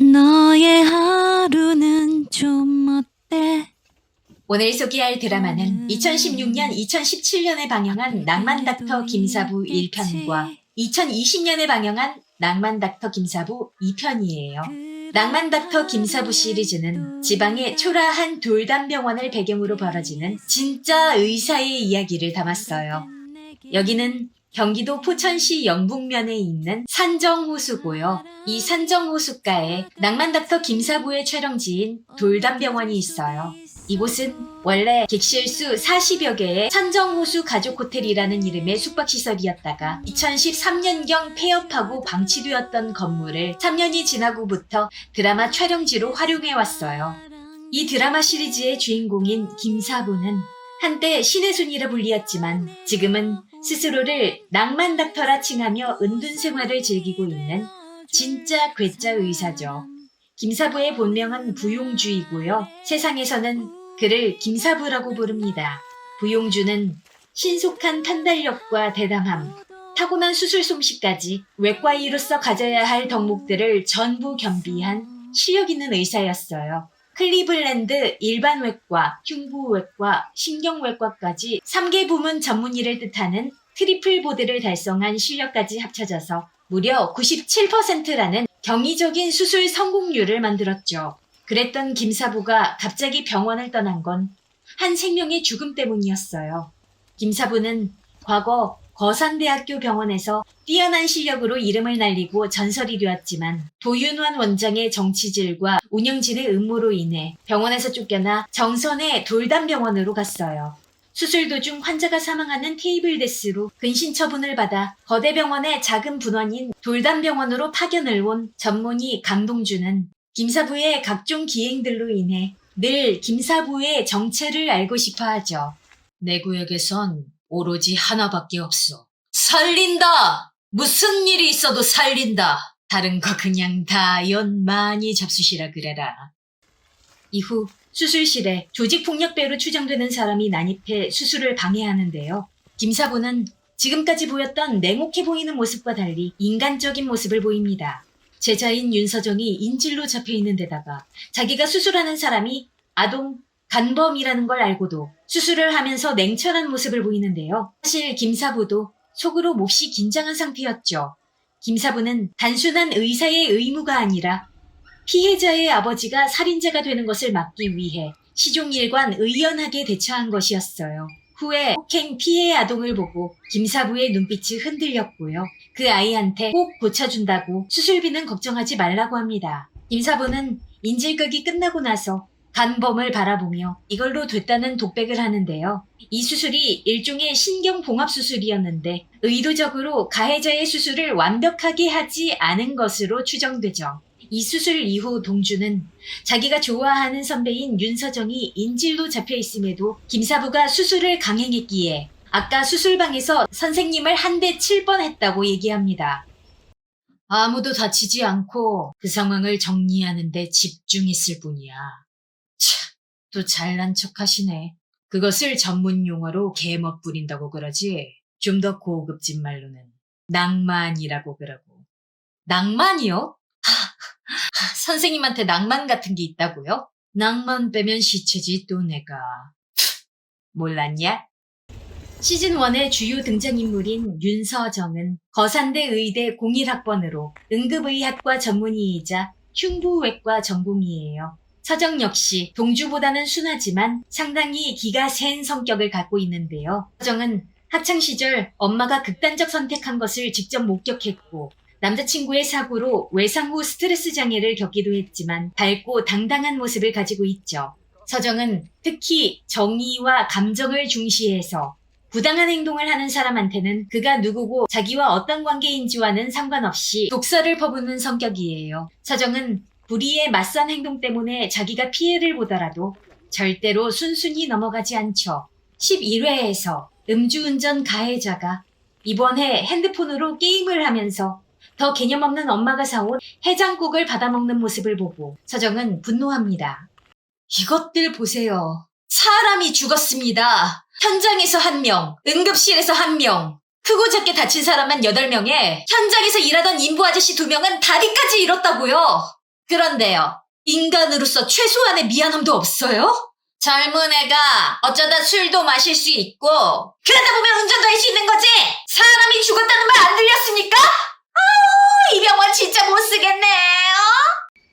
너의 하루는 좀 어때? 오늘 소개할 드라마는 2016년, 2017년에 방영한 낭만 닥터 김사부 1편과 2020년에 방영한 낭만 닥터 김사부 2편이에요. 낭만 닥터 김사부 시리즈는 지방의 초라한 돌담병원을 배경으로 벌어지는 진짜 의사의 이야기를 담았어요. 여기는 경기도 포천시 영북면에 있는 산정호수고요. 이 산정호수가에 낭만 닥터 김사부의 촬영지인 돌담병원이 있어요. 이곳은 원래 객실수 40여 개의 산정호수 가족호텔이라는 이름의 숙박시설이었다가 2013년경 폐업하고 방치되었던 건물을 3년이 지나고부터 드라마 촬영지로 활용해왔어요. 이 드라마 시리즈의 주인공인 김사부는 한때 신의 손이라 불리었지만 지금은 스스로를 낭만 닥터라 칭하며 은둔 생활을 즐기고 있는 진짜 괴짜 의사죠. 김사부의 본명은 부용주이고요. 세상에서는 그를 김사부라고 부릅니다. 부용주는 신속한 판단력과 대담함, 타고난 수술 솜씨까지 외과의로서 가져야 할 덕목들을 전부 겸비한 실력 있는 의사였어요. 클리블랜드 일반외과, 흉부외과, 신경외과까지 3개 부문 전문의를 뜻하는 트리플 보드를 달성한 실력까지 합쳐져서 무려 97%라는 경이적인 수술 성공률을 만들었죠. 그랬던 김 사부가 갑자기 병원을 떠난 건 한 생명의 죽음 때문이었어요. 김 사부는 과거 거산대학교 병원에서 뛰어난 실력으로 이름을 날리고 전설이 되었지만 도윤환 원장의 정치질과 운영진의 음모로 인해 병원에서 쫓겨나 정선의 돌담병원으로 갔어요. 수술 도중 환자가 사망하는 테이블 데스로 근신 처분을 받아 거대 병원의 작은 분원인 돌담병원으로 파견을 온 전문의 강동주는 김사부의 각종 기행들로 인해 늘 김사부의 정체를 알고 싶어 하죠. 내 구역에선 오로지 하나밖에 없어. 살린다! 무슨 일이 있어도 살린다! 다른 거 그냥 다 연 많이 잡수시라 그래라. 이후 수술실에 조직폭력배로 추정되는 사람이 난입해 수술을 방해하는데요. 김사부는 지금까지 보였던 냉혹해 보이는 모습과 달리 인간적인 모습을 보입니다. 제자인 윤서정이 인질로 잡혀 있는 데다가 자기가 수술하는 사람이 아동 간범이라는 걸 알고도 수술을 하면서 냉철한 모습을 보이는데요. 사실 김사부도 속으로 몹시 긴장한 상태였죠. 김사부는 단순한 의사의 의무가 아니라 피해자의 아버지가 살인자가 되는 것을 막기 위해 시종일관 의연하게 대처한 것이었어요. 후에 폭행 피해 아동을 보고 김사부의 눈빛이 흔들렸고요. 그 아이한테 꼭 고쳐준다고 수술비는 걱정하지 말라고 합니다. 김사부는 인질극이 끝나고 나서 간범을 바라보며 이걸로 됐다는 독백을 하는데요. 이 수술이 일종의 신경봉합 수술이었는데 의도적으로 가해자의 수술을 완벽하게 하지 않은 것으로 추정되죠. 이 수술 이후 동주는 자기가 좋아하는 선배인 윤서정이 인질로 잡혀 있음에도 김사부가 수술을 강행했기에 아까 수술방에서 선생님을 한 대 칠 뻔했다고 얘기합니다. 아무도 다치지 않고 그 상황을 정리하는데 집중했을 뿐이야. 참, 또 잘난 척 하시네. 그것을 전문 용어로 개멋 부린다고 그러지. 좀 더 고급진 말로는 낭만이라고 그러고. 낭만이요? 하, 선생님한테 낭만 같은 게 있다고요? 낭만 빼면 시체지 또 내가. 몰랐냐? 시즌1의 주요 등장인물인 윤서정은 거산대 의대 01학번으로 응급의학과 전문의이자 흉부외과 전공이에요. 서정 역시 동주보다는 순하지만 상당히 기가 센 성격을 갖고 있는데요. 서정은 학창 시절 엄마가 극단적 선택한 것을 직접 목격했고 남자친구의 사고로 외상 후 스트레스 장애를 겪기도 했지만 밝고 당당한 모습을 가지고 있죠. 서정은 특히 정의와 감정을 중시해서 부당한 행동을 하는 사람한테는 그가 누구고 자기와 어떤 관계인지와는 상관없이 독서를 퍼붓는 성격이에요. 서정은 불의의 맞선 행동 때문에 자기가 피해를 보더라도 절대로 순순히 넘어가지 않죠. 11회에서 음주운전 가해자가 이번에 핸드폰으로 게임을 하면서 더 개념 없는 엄마가 사온 해장국을 받아먹는 모습을 보고 서정은 분노합니다. 이것들 보세요. 사람이 죽었습니다. 현장에서 한 명, 응급실에서 한 명, 크고 작게 다친 사람만 8명에 현장에서 일하던 인부 아저씨 2명은 다리까지 잃었다고요. 그런데요, 인간으로서 최소한의 미안함도 없어요? 젊은 애가 어쩌다 술도 마실 수 있고, 그러다 보면 운전도 할 수 있는 거지! 사람이 죽었다는 말 안 들렸습니까? 아우, 이 병원 진짜 못 쓰겠네 요!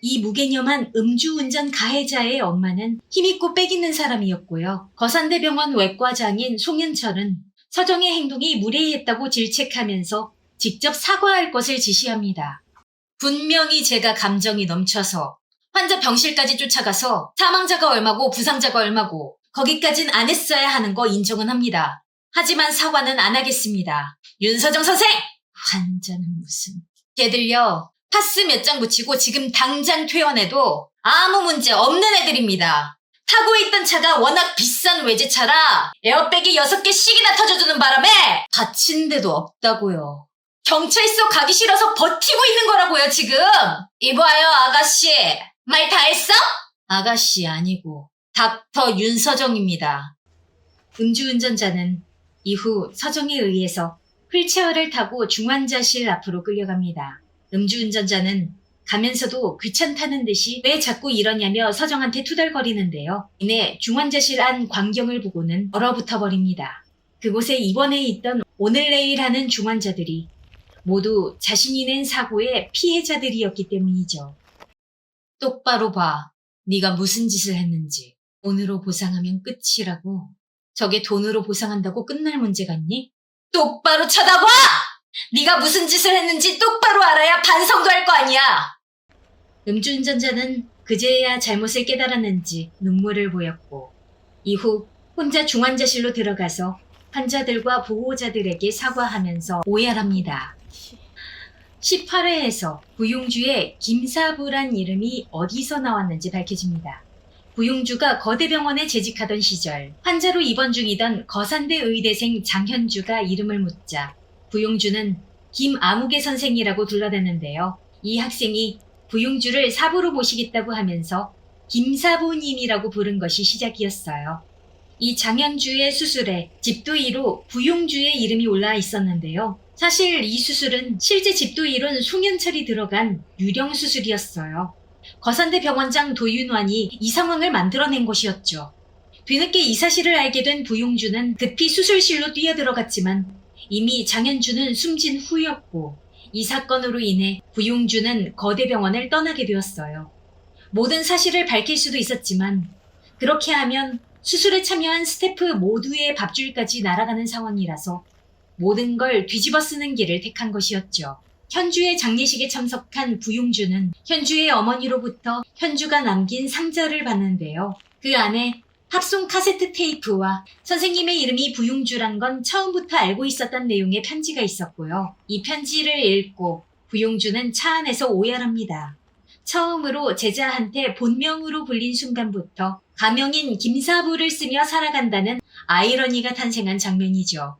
이 무개념한 음주운전 가해자의 엄마는 힘있고 빽있는 사람이었고요. 거산대병원 외과장인 송현철은 서정의 행동이 무례했다고 질책하면서 직접 사과할 것을 지시합니다. 분명히 제가 감정이 넘쳐서 환자 병실까지 쫓아가서 사망자가 얼마고 부상자가 얼마고 거기까진 안 했어야 하는 거 인정은 합니다. 하지만 사과는 안 하겠습니다. 윤서정 선생! 환자는 무슨... 걔들요. 파스 몇 장 붙이고 지금 당장 퇴원해도 아무 문제 없는 애들입니다. 타고 있던 차가 워낙 비싼 외제차라 에어백이 6개씩이나 터져주는 바람에 다친 데도 없다고요. 경찰서 가기 싫어서 버티고 있는 거라고요, 지금. 이봐요, 아가씨. 말 다 했어? 아가씨 아니고 닥터 윤서정입니다. 음주운전자는 이후 서정에 의해서 휠체어를 타고 중환자실 앞으로 끌려갑니다. 음주운전자는 가면서도 귀찮다는 듯이 왜 자꾸 이러냐며 서정한테 투덜거리는데요. 이내 중환자실 안 광경을 보고는 얼어붙어 버립니다. 그곳에 입원해 있던 오늘 내일 하는 중환자들이 모두 자신이 낸 사고의 피해자들이었기 때문이죠. 똑바로 봐. 네가 무슨 짓을 했는지. 돈으로 보상하면 끝이라고. 저게 돈으로 보상한다고 끝날 문제 같니? 똑바로 쳐다봐! 네가 무슨 짓을 했는지 똑바로 알아야 반성도 할 거 아니야. 음주운전자는 그제야 잘못을 깨달았는지 눈물을 보였고 이후 혼자 중환자실로 들어가서 환자들과 보호자들에게 사과하면서 오열합니다. 18회에서 구용주의 김사부란 이름이 어디서 나왔는지 밝혀집니다. 구용주가 거대병원에 재직하던 시절 환자로 입원 중이던 거산대 의대생 장현주가 이름을 묻자 구용주는 김아무개 선생이라고 둘러댔는데요. 이 학생이 구용주를 사부로 모시겠다고 하면서 김사부님이라고 부른 것이 시작이었어요. 이 장현주의 수술에 집도이로 구용주의 이름이 올라 있었는데요. 사실 이 수술은 실제 집도일은 송현철이 들어간 유령 수술이었어요. 거산대 병원장 도윤환이 이 상황을 만들어낸 것이었죠. 뒤늦게 이 사실을 알게 된 부용주는 급히 수술실로 뛰어들어갔지만 이미 장현주는 숨진 후였고 이 사건으로 인해 부용주는 거대 병원을 떠나게 되었어요. 모든 사실을 밝힐 수도 있었지만 그렇게 하면 수술에 참여한 스태프 모두의 밥줄까지 날아가는 상황이라서 모든 걸 뒤집어 쓰는 길을 택한 것이었죠. 현주의 장례식에 참석한 부용주는 현주의 어머니로부터 현주가 남긴 상자를 봤는데요. 그 안에 합송 카세트 테이프와 선생님의 이름이 부용주란 건 처음부터 알고 있었던 내용의 편지가 있었고요. 이 편지를 읽고 부용주는 차 안에서 오열합니다. 처음으로 제자한테 본명으로 불린 순간부터 가명인 김사부를 쓰며 살아간다는 아이러니가 탄생한 장면이죠.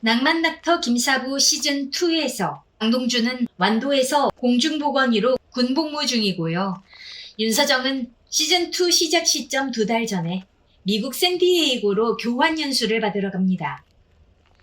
낭만 닥터 김사부 시즌 2에서 강동주는 완도에서 공중보건의로 군복무 중이고요. 윤서정은 시즌 2 시작 시점 두 달 전에 미국 샌디에이고로 교환 연수를 받으러 갑니다.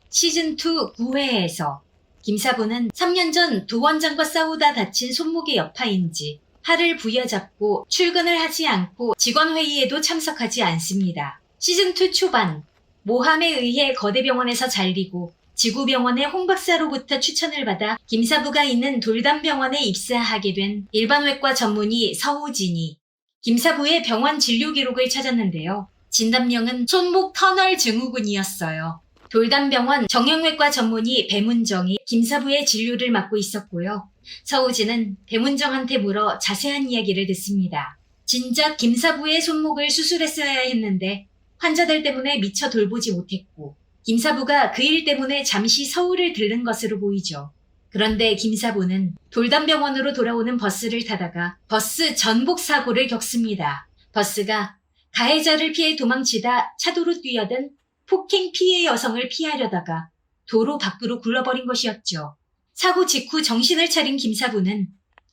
시즌 2 9회에서 김사부는 3년 전 도원장과 싸우다 다친 손목의 여파인지 팔을 부여잡고 출근을 하지 않고 직원회의에도 참석하지 않습니다. 시즌2 초반 모함에 의해 거대 병원에서 잘리고 지구병원의 홍박사로부터 추천을 받아 김사부가 있는 돌담병원에 입사하게 된 일반외과 전문의 서우진이 김사부의 병원 진료 기록을 찾았는데요. 진단명은 손목 터널 증후군이었어요. 돌담병원 정형외과 전문의 배문정이 김사부의 진료를 맡고 있었고요. 서우진은 배문정한테 물어 자세한 이야기를 듣습니다. 진작 김사부의 손목을 수술했어야 했는데 환자들 때문에 미처 돌보지 못했고 김사부가 그 일 때문에 잠시 서울을 들른 것으로 보이죠. 그런데 김사부는 돌담병원으로 돌아오는 버스를 타다가 버스 전복 사고를 겪습니다. 버스가 가해자를 피해 도망치다 차도로 뛰어든 폭행 피해 여성을 피하려다가 도로 밖으로 굴러버린 것이었죠. 사고 직후 정신을 차린 김사부는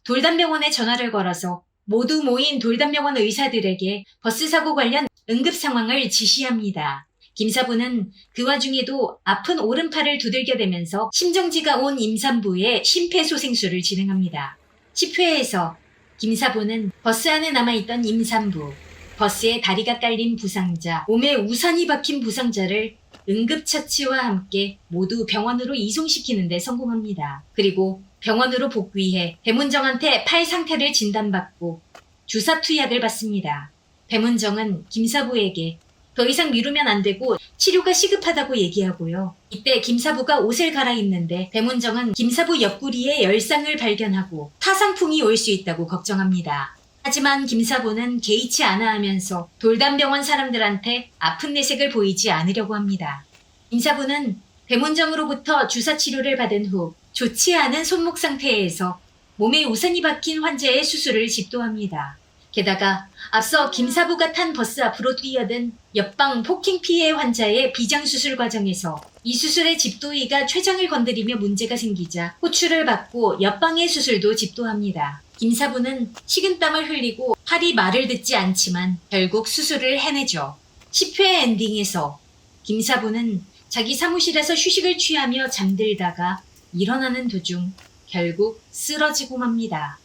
돌담병원에 전화를 걸어서 모두 모인 돌담병원 의사들에게 버스 사고 관련 응급 상황을 지시합니다. 김사부는 그 와중에도 아픈 오른팔을 두들겨대면서 심정지가 온 임산부의 심폐소생술을 진행합니다. 10회에서 김사부는 버스 안에 남아있던 임산부, 버스에 다리가 깔린 부상자, 몸에 우산이 박힌 부상자를 응급처치와 함께 모두 병원으로 이송시키는 데 성공합니다. 그리고 병원으로 복귀해 배문정한테 팔 상태를 진단받고 주사 투약을 받습니다. 배문정은 김사부에게 더 이상 미루면 안 되고 치료가 시급하다고 얘기하고요. 이때 김사부가 옷을 갈아입는데 배문정은 김사부 옆구리에 열상을 발견하고 타상풍이 올 수 있다고 걱정합니다. 하지만 김사부는 개의치 않아 하면서 돌담병원 사람들한테 아픈 내색을 보이지 않으려고 합니다. 김사부는 배문정으로부터 주사 치료를 받은 후 좋지 않은 손목 상태에서 몸에 우산이 박힌 환자의 수술을 집도합니다. 게다가 앞서 김 사부가 탄 버스 앞으로 뛰어든 옆방 폭행 피해 환자의 비장 수술 과정에서 이 수술의 집도의가 췌장을 건드리며 문제가 생기자 호출을 받고 옆방의 수술도 집도합니다. 김 사부는 식은땀을 흘리고 팔이 말을 듣지 않지만 결국 수술을 해내죠. 10회 엔딩에서 김 사부는 자기 사무실에서 휴식을 취하며 잠들다가 일어나는 도중 결국 쓰러지고 맙니다.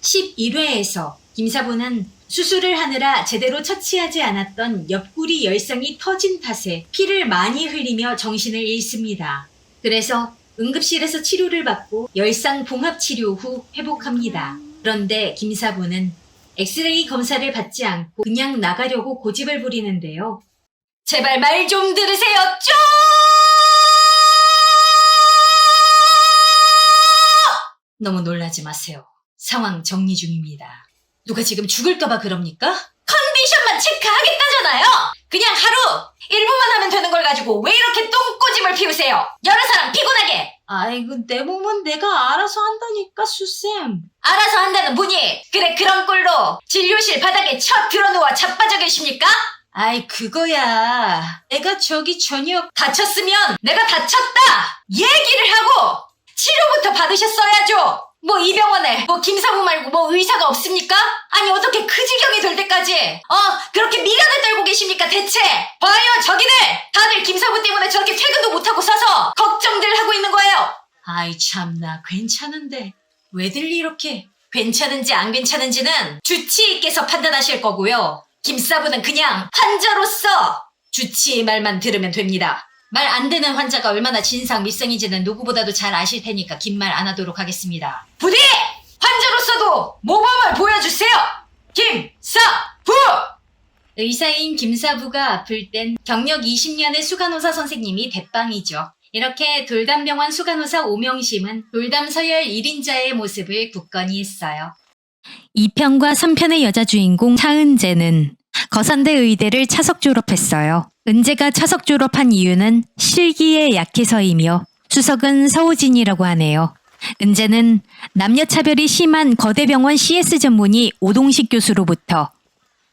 11회에서 김사부는 수술을 하느라 제대로 처치하지 않았던 옆구리 열상이 터진 탓에 피를 많이 흘리며 정신을 잃습니다. 그래서 응급실에서 치료를 받고 열상 봉합 치료 후 회복합니다. 그런데 김사부는 엑스레이 검사를 받지 않고 그냥 나가려고 고집을 부리는데요. 제발 말 좀 들으세요, 쪼! 너무 놀라지 마세요. 상황 정리 중입니다. 누가 지금 죽을까봐 그럽니까? 컨디션만 체크하겠다잖아요! 그냥 하루 1분만 하면 되는 걸 가지고 왜 이렇게 똥꼬집을 피우세요? 여러 사람 피곤하게! 아이고, 내 몸은 내가 알아서 한다니까, 수쌤. 알아서 한다는 분이! 그래, 그런 꼴로 진료실 바닥에 쳐 들어누워 자빠져 계십니까? 아이, 그거야. 내가 저기 저녁 다쳤으면 내가 다쳤다! 얘기를 하고 치료부터 받으셨어야죠! 뭐 이 병원에 뭐 김사부 말고 뭐 의사가 없습니까? 아니 어떻게 그 지경이 될 때까지? 어 그렇게 미련을 떨고 계십니까 대체? 봐요 저기들! 다들 김사부 때문에 저렇게 퇴근도 못하고 서서 걱정들 하고 있는 거예요. 아이 참나. 괜찮은데. 왜들 이렇게? 괜찮은지 안 괜찮은지는 주치의께서 판단하실 거고요. 김사부는 그냥 환자로서 주치의 말만 들으면 됩니다 말 안 되는 환자가 얼마나 진상 밀성인지는 누구보다도 잘 아실 테니까 긴 말 안 하도록 하겠습니다. 부디 환자로서도 모범을 보여주세요. 김사부 의사인 김사부가 아플 땐 경력 20년의 수간호사 선생님이 대빵이죠. 이렇게 돌담병원 수간호사 오명심은 돌담 서열 1인자의 모습을 굳건히 했어요. 2편과 3편의 여자 주인공 차은재는 거산대 의대를 차석 졸업했어요. 은재가 차석 졸업한 이유는 실기에 약해서이며 수석은 서우진이라고 하네요. 은재는 남녀 차별이 심한 거대병원 CS 전문의 오동식 교수로부터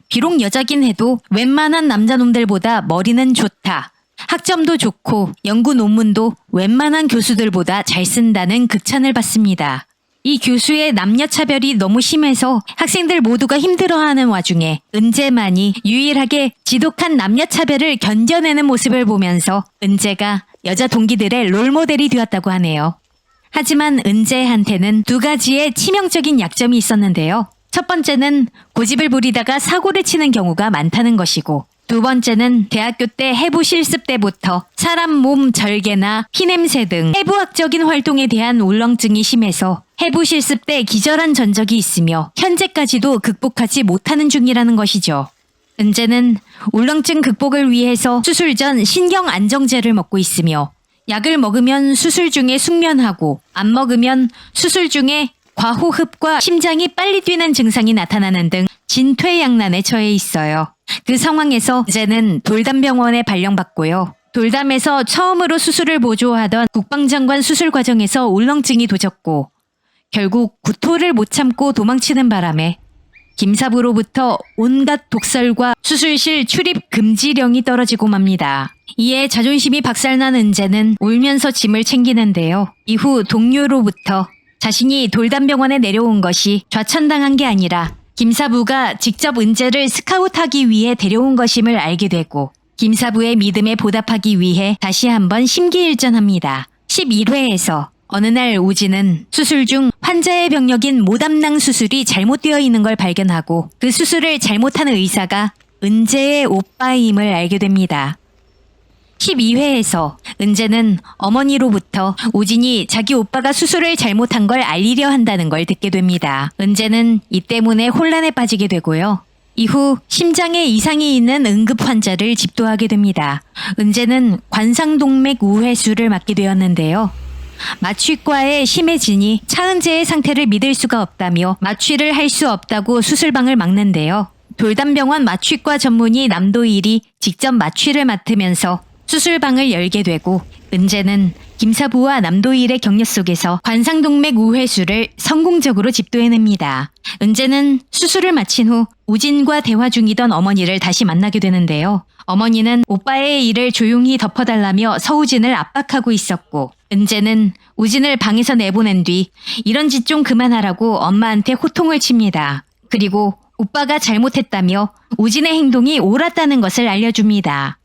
비록 여자긴 해도 웬만한 남자놈들보다 머리는 좋다. 학점도 좋고 연구 논문도 웬만한 교수들보다 잘 쓴다는 극찬을 받습니다. 이 교수의 남녀 차별이 너무 심해서 학생들 모두가 힘들어하는 와중에 은재만이 유일하게 지독한 남녀 차별을 견뎌내는 모습을 보면서 은재가 여자 동기들의 롤모델이 되었다고 하네요. 하지만 은재한테는 두 가지의 치명적인 약점이 있었는데요. 첫 번째는 고집을 부리다가 사고를 치는 경우가 많다는 것이고, 두 번째는 대학교 때 해부 실습 때부터 사람 몸 절개나 피냄새 등 해부학적인 활동에 대한 울렁증이 심해서 해부 실습 때 기절한 전적이 있으며 현재까지도 극복하지 못하는 중이라는 것이죠. 은재는 울렁증 극복을 위해서 수술 전 신경 안정제를 먹고 있으며 약을 먹으면 수술 중에 숙면하고 안 먹으면 수술 중에 과호흡과 심장이 빨리 뛰는 증상이 나타나는 등 진퇴양난에 처해 있어요. 그 상황에서 이제는 돌담병원에 발령받고요. 돌담에서 처음으로 수술을 보조하던 국방장관 수술 과정에서 울렁증이 도졌고 결국 구토를 못 참고 도망치는 바람에 김사부로부터 온갖 독설과 수술실 출입 금지령이 떨어지고 맙니다. 이에 자존심이 박살난 은재는 울면서 짐을 챙기는데요. 이후 동료로부터 자신이 돌담병원에 내려온 것이 좌천당한 게 아니라 김사부가 직접 은재를 스카웃하기 위해 데려온 것임을 알게 되고 김사부의 믿음에 보답하기 위해 다시 한번 심기일전합니다. 11회에서 어느 날 우진은 수술 중 환자의 병력인 모담낭 수술이 잘못되어 있는 걸 발견하고 그 수술을 잘못한 의사가 은재의 오빠임을 알게 됩니다. 12회에서 은재는 어머니로부터 우진이 자기 오빠가 수술을 잘못한 걸 알리려 한다는 걸 듣게 됩니다. 은재는 이 때문에 혼란에 빠지게 되고요. 이후 심장에 이상이 있는 응급 환자를 집도하게 됩니다. 은재는 관상동맥 우회수를 맞게 되었는데요. 마취과의 심해진이 차은재의 상태를 믿을 수가 없다며 마취를 할 수 없다고 수술방을 막는데요. 돌담병원 마취과 전문의 남도일이 직접 마취를 맡으면서 수술방을 열게 되고 은재는 김사부와 남도일의 격려 속에서 관상동맥 우회수를 성공적으로 집도해냅니다. 은재는 수술을 마친 후 우진과 대화 중이던 어머니를 다시 만나게 되는데요. 어머니는 오빠의 일을 조용히 덮어달라며 서우진을 압박하고 있었고 은재는 우진을 방에서 내보낸 뒤 이런 짓 좀 그만하라고 엄마한테 호통을 칩니다. 그리고 오빠가 잘못했다며 우진의 행동이 옳았다는 것을 알려줍니다.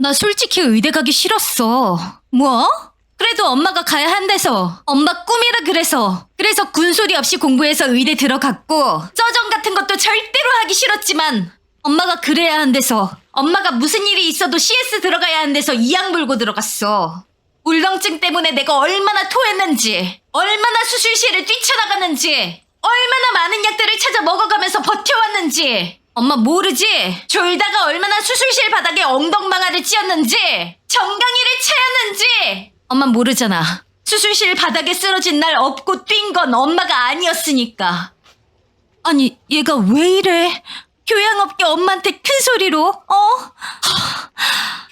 나 솔직히 의대 가기 싫었어. 뭐? 그래도 엄마가 가야 한대서. 엄마 꿈이라 그래서. 그래서 군소리 없이 공부해서 의대 들어갔고, 짜정 같은 것도 절대로 하기 싫었지만, 엄마가 그래야 한대서. 엄마가 무슨 일이 있어도 CS 들어가야 한대서 이양 물고 들어갔어. 울렁증 때문에 내가 얼마나 토했는지, 얼마나 수술실을 뛰쳐나갔는지, 얼마나 많은 약들을 찾아 먹어가면서 버텨왔는지. 엄마 모르지? 졸다가 얼마나 수술실 바닥에 엉덩방아를 찧었는지, 정강이를 차였는지. 엄마 모르잖아. 수술실 바닥에 쓰러진 날 업고 뛴 건 엄마가 아니었으니까. 아니, 얘가 왜 이래? 교양업계 엄마한테 큰 소리로, 어?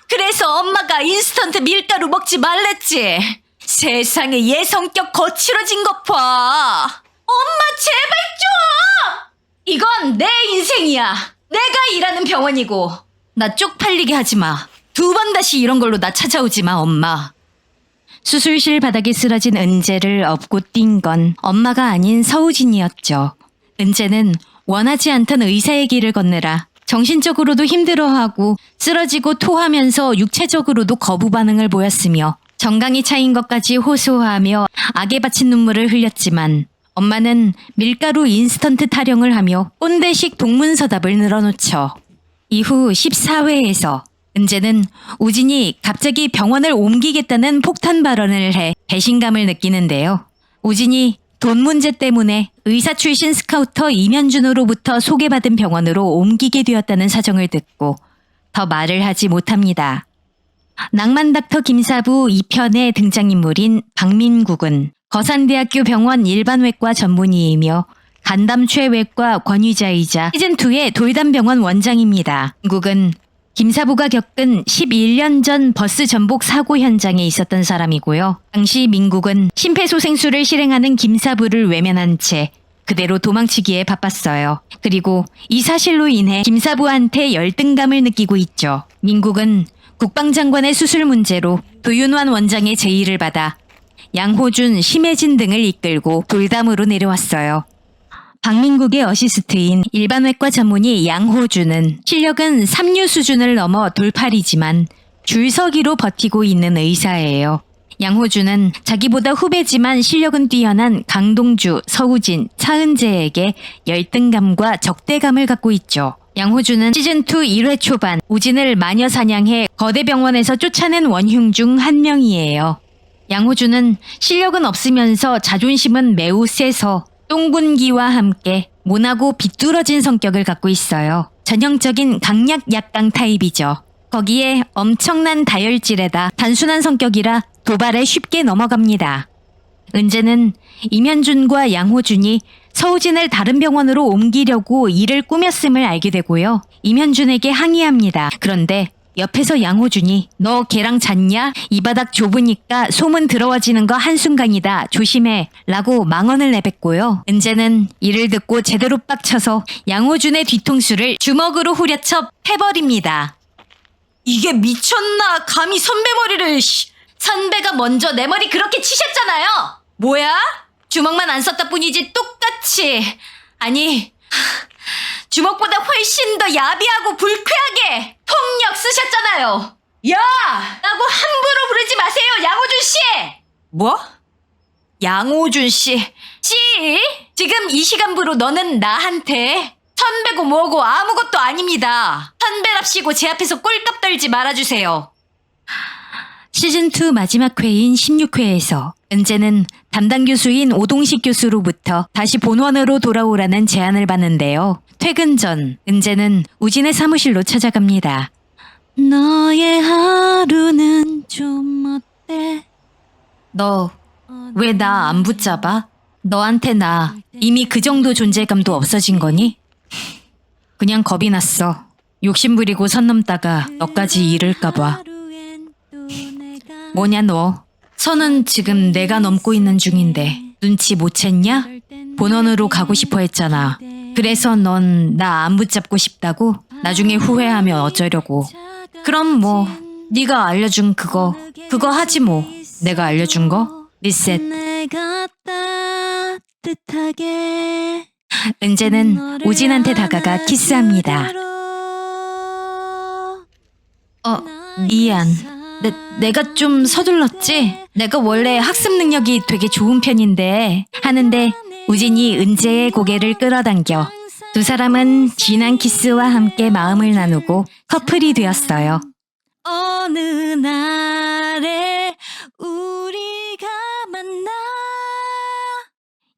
그래서 엄마가 인스턴트 밀가루 먹지 말랬지. 세상에 얘 성격 거칠어진 것 봐. 엄마 제발 좀! 이건 내 인생이야. 내가 일하는 병원이고. 나 쪽팔리게 하지 마. 두 번 다시 이런 걸로 나 찾아오지 마, 엄마. 수술실 바닥에 쓰러진 은재를 업고 뛴 건 엄마가 아닌 서우진이었죠. 은재는 원하지 않던 의사의 길을 걷느라 정신적으로도 힘들어하고 쓰러지고 토하면서 육체적으로도 거부 반응을 보였으며 정강이 차인 것까지 호소하며 악에 바친 눈물을 흘렸지만 엄마는 밀가루 인스턴트 타령을 하며 꼰대식 동문서답을 늘어놓죠. 이후 14회에서 은재는 우진이 갑자기 병원을 옮기겠다는 폭탄 발언을 해 배신감을 느끼는데요. 우진이 돈 문제 때문에 의사 출신 스카우터 이면준으로부터 소개받은 병원으로 옮기게 되었다는 사정을 듣고 더 말을 하지 못합니다. 낭만 닥터 김사부 2편의 등장인물인 박민국은 거산대학교 병원 일반외과 전문의이며 간담최외과 권위자이자 시즌2의 돌담병원 원장입니다. 민국은 김사부가 겪은 11년 전 버스 전복 사고 현장에 있었던 사람이고요. 당시 민국은 심폐소생술을 실행하는 김사부를 외면한 채 그대로 도망치기에 바빴어요. 그리고 이 사실로 인해 김사부한테 열등감을 느끼고 있죠. 민국은 국방장관의 수술 문제로 도윤환 원장의 제의를 받아 양호준, 심혜진 등을 이끌고 돌담으로 내려왔어요. 박민국의 어시스트인 일반외과 전문의 양호준은 실력은 3류 수준을 넘어 돌팔이지만 줄서기로 버티고 있는 의사예요. 양호준은 자기보다 후배지만 실력은 뛰어난 강동주, 서우진, 차은재에게 열등감과 적대감을 갖고 있죠. 양호준은 시즌2 1회 초반 우진을 마녀 사냥해 거대 병원에서 쫓아낸 원흉 중 한 명이에요. 양호준은 실력은 없으면서 자존심은 매우 세서 똥군기와 함께 모나고 비뚤어진 성격을 갖고 있어요. 전형적인 강약 약강 타입이죠. 거기에 엄청난 다혈질에다 단순한 성격이라 도발에 쉽게 넘어갑니다. 은재는 이면준과 양호준이 서우진을 다른 병원으로 옮기려고 일을 꾸몄음을 알게 되고요. 이면준에게 항의합니다. 그런데 옆에서 양호준이 너 걔랑 잤냐? 이 바닥 좁으니까 소문 들어와지는 거 한순간이다. 조심해. 라고 망언을 내뱉고요. 은재는 이를 듣고 제대로 빡쳐서 양호준의 뒤통수를 주먹으로 후려쳐 패버립니다. 이게 미쳤나? 감히 선배 머리를 씨. 선배가 먼저 내 머리 그렇게 치셨잖아요. 뭐야? 주먹만 안 썼다 뿐이지 똑같이. 아니 주먹보다 훨씬 더 야비하고 불쾌하게 폭력 쓰셨잖아요. 야! 라고 함부로 부르지 마세요, 양호준 씨! 뭐? 양호준 씨. 씨! 지금 이 시간부로 너는 나한테 선배고 뭐고 아무것도 아닙니다. 선배랍시고 제 앞에서 꼴값 떨지 말아주세요. 시즌2 마지막 회인 16회에서 은재는 담당 교수인 오동식 교수로부터 다시 본원으로 돌아오라는 제안을 받는데요. 퇴근 전 은재는 우진의 사무실로 찾아갑니다. 너의 하루는 좀 어때? 너 왜 나 안 붙잡아? 너한테 나 이미 그 정도 존재감도 없어진 거니? 그냥 겁이 났어. 욕심 부리고 선 넘다가 너까지 잃을까봐. 뭐냐 너? 선은 지금 내가 넘고 있는 중인데 눈치 못 챘냐? 본원으로 가고 싶어 했잖아. 그래서 넌 나 안 붙잡고 싶다고? 나중에 후회하면 어쩌려고. 그럼 뭐 네가 알려준 그거 그거 하지 뭐. 내가 알려준 거? 리셋. 내가 따뜻하게 은재는 우진한테 다가가 키스합니다. 어, 미안. 내, 내가 좀 서둘렀지? 내가 원래 학습 능력이 되게 좋은 편인데 하는데 우진이 은재의 고개를 끌어당겨 두 사람은 진한 키스와 함께 마음을 나누고 커플이 되었어요. 어느 날에 우리가 만나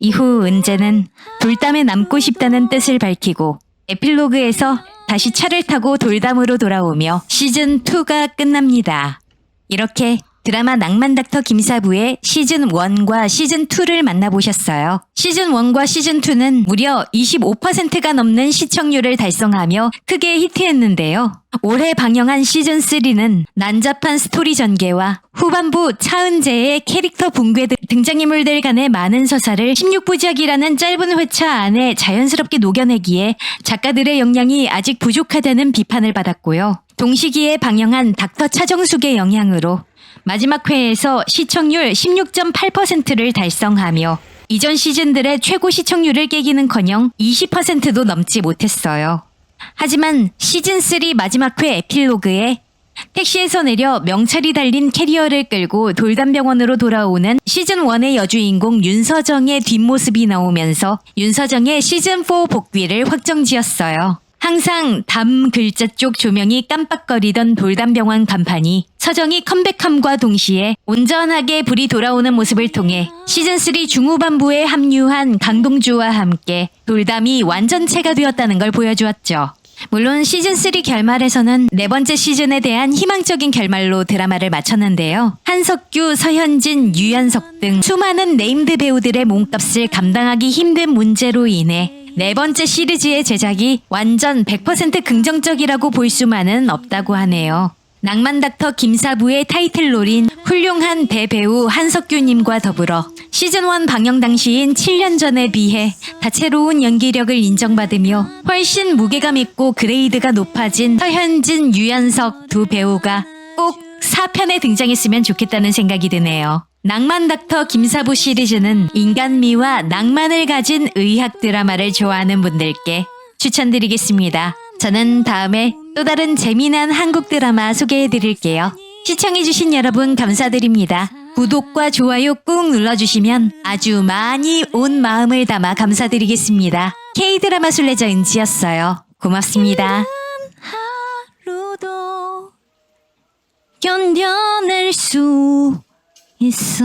이후 은재는 돌담에 남고 싶다는 뜻을 밝히고 에필로그에서 다시 차를 타고 돌담으로 돌아오며 시즌2가 끝납니다. 이렇게 드라마 낭만 닥터 김사부의 시즌 1과 시즌 2를 만나보셨어요. 시즌 1과 시즌 2는 무려 25%가 넘는 시청률을 달성하며 크게 히트했는데요. 올해 방영한 시즌 3는 난잡한 스토리 전개와 후반부 차은재의 캐릭터 붕괴 등 등장인물들 간의 많은 서사를 16부작이라는 짧은 회차 안에 자연스럽게 녹여내기에 작가들의 역량이 아직 부족하다는 비판을 받았고요. 동시기에 방영한 닥터 차정숙의 영향으로 마지막 회에서 시청률 16.8%를 달성하며 이전 시즌들의 최고 시청률을 깨기는커녕 20%도 넘지 못했어요. 하지만 시즌3 마지막 회 에필로그에 택시에서 내려 명찰이 달린 캐리어를 끌고 돌담병원으로 돌아오는 시즌1의 여주인공 윤서정의 뒷모습이 나오면서 윤서정의 시즌4 복귀를 확정 지었어요. 항상 담 글자 쪽 조명이 깜빡거리던 돌담병원 간판이 서정이 컴백함과 동시에 온전하게 불이 돌아오는 모습을 통해 시즌3 중후반부에 합류한 강동주와 함께 돌담이 완전체가 되었다는 걸 보여주었죠. 물론 시즌3 결말에서는 네 번째 시즌에 대한 희망적인 결말로 드라마를 마쳤는데요. 한석규, 서현진, 유연석 등 수많은 네임드 배우들의 몸값을 감당하기 힘든 문제로 인해 네 번째 시리즈의 제작이 완전 100% 긍정적이라고 볼 수만은 없다고 하네요. 낭만 닥터 김사부의 타이틀롤인 훌륭한 대배우 한석규님과 더불어 시즌1 방영 당시인 7년 전에 비해 다채로운 연기력을 인정받으며 훨씬 무게감 있고 그레이드가 높아진 서현진, 유연석 두 배우가 꼭 4편에 등장했으면 좋겠다는 생각이 드네요. 낭만 닥터 김사부 시리즈는 인간미와 낭만을 가진 의학 드라마를 좋아하는 분들께 추천드리겠습니다. 저는 다음에 또 다른 재미난 한국 드라마 소개해 드릴게요. 시청해주신 여러분 감사드립니다. 구독과 좋아요 꾹 눌러주시면 아주 많이 온 마음을 담아 감사드리겠습니다. K드라마 술래자 은지였어요. 고맙습니다. 견뎌낼 수 있어